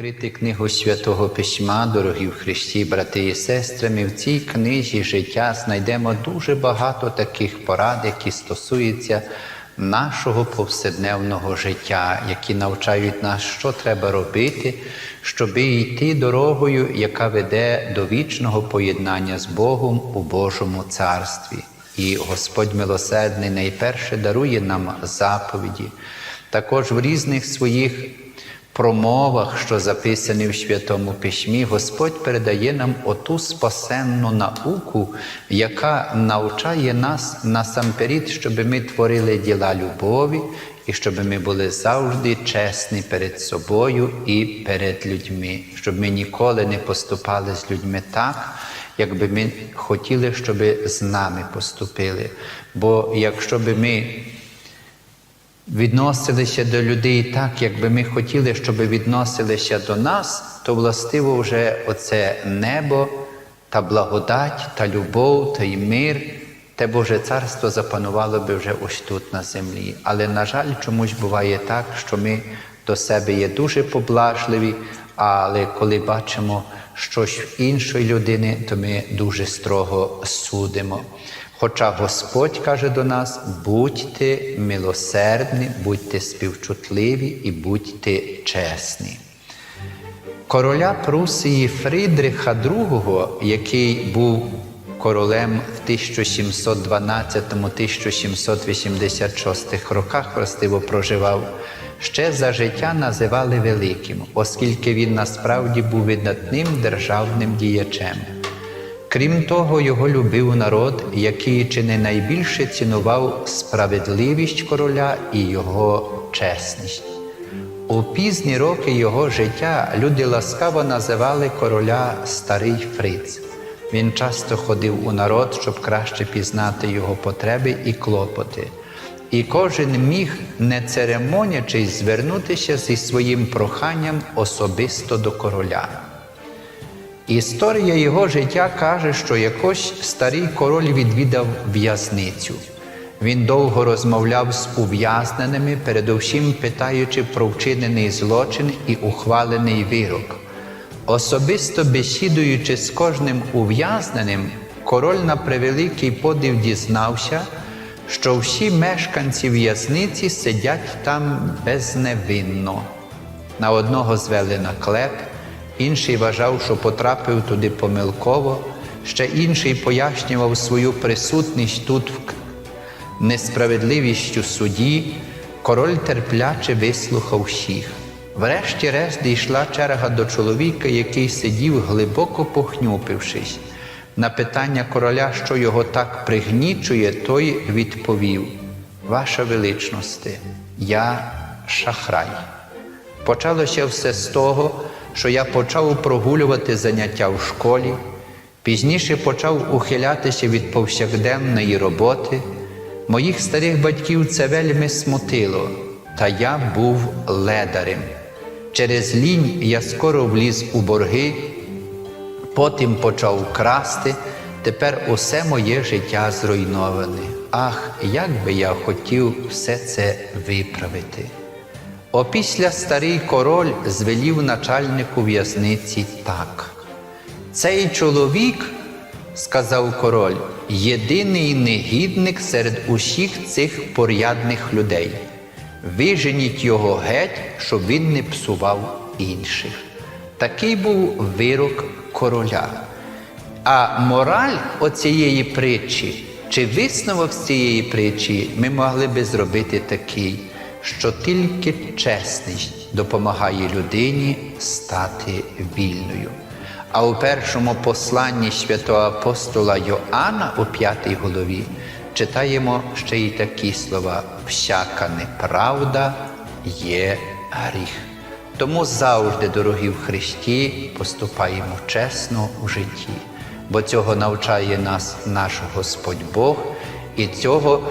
відкрити книгу Святого Письма, дорогі в Христі, брати і сестри, ми в цій книзі життя знайдемо дуже багато таких порад, які стосуються нашого повседневного життя, які навчають нас, що треба робити, щоб йти дорогою, яка веде до вічного поєднання з Богом у Божому царстві. І Господь милосердний найперше дарує нам заповіді, також в різних своїх промовах, що записані в Святому Письмі, Господь передає нам оту спасенну науку, яка навчає нас насамперед, щоб ми творили діла любові і щоб ми були завжди чесні перед собою і перед людьми, щоб ми ніколи не поступали з людьми так. Якби ми хотіли, щоб з нами поступили. Бо якщо би ми відносилися до людей так, якби ми хотіли, щоб відносилися до нас, то властиво вже оце небо, та благодать, та любов, та й мир, те Боже царство запанувало би вже ось тут на землі. Але, на жаль, чомусь буває так, що ми до себе є дуже поблажливі, але коли бачимо щось в іншої людини, то ми дуже строго судимо. Хоча Господь каже до нас: будьте милосердні, будьте співчутливі і будьте чесні. Короля Прусії Фрідриха II, який був королем в 1712-1786 роках, властиво проживав, ще за життя називали великим, оскільки він насправді був видатним державним діячем. Крім того, його любив народ, який чи не найбільше цінував справедливість короля і його чесність. У пізні роки його життя люди ласкаво називали короля Старий Фриц. Він часто ходив у народ, щоб краще пізнати його потреби і клопоти. І кожен міг, не церемонячись, звернутися зі своїм проханням особисто до короля. Історія його життя каже, що якось старий король відвідав в'язницю. Він довго розмовляв з ув'язненими, передовсім питаючи про вчинений злочин і ухвалений вирок. Особисто бесідуючи з кожним ув'язненим, король на превеликий подив дізнався, що всі мешканці в'язниці сидять там безневинно. На одного звели на клеп, інший вважав, що потрапив туди помилково, ще інший пояснював свою присутність тут в несправедливістю суді, король терпляче вислухав всіх. Врешті-решт дійшла черга до чоловіка, який сидів, глибоко похнюпившись. На питання короля, що його так пригнічує, той відповів: Ваша величносте, я шахрай. Почалося все з того, що я почав прогулювати заняття в школі, пізніше почав ухилятися від повсякденної роботи. Моїх старих батьків це вельми смутило, та я був ледарем. Через лінь я скоро вліз у борги, потім почав красти, тепер усе моє життя зруйноване. Ах, як би я хотів все це виправити. Опісля старий король звелів начальнику в'язниці так. Цей чоловік, сказав король, єдиний негідник серед усіх цих порядних людей. Виженіть його геть, щоб він не псував інших. Такий був вирок короля. А мораль оцієї притчі, чи висновок з цієї притчі, ми могли би зробити такий, що тільки чесність допомагає людині стати вільною. А у першому посланні святого апостола Йоанна у п'ятій голові читаємо ще й такі слова: всяка неправда є гріх. Тому завжди, дорогі в Христі, поступаємо чесно в житті, бо цього навчає нас наш Господь Бог, і цього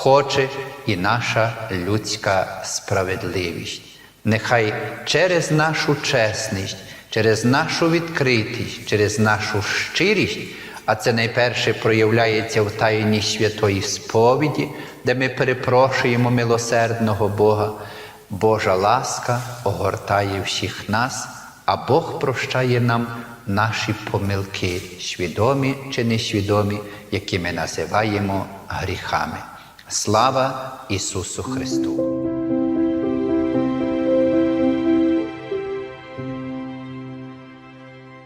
хоче і наша людська справедливість. Нехай через нашу чесність, через нашу відкритість, через нашу щирість, а це найперше проявляється в тайні святої сповіді, де ми перепрошуємо милосердного Бога. Божа ласка огортає всіх нас, а Бог прощає нам наші помилки, свідомі чи несвідомі, які ми називаємо гріхами. Слава Ісусу Христу!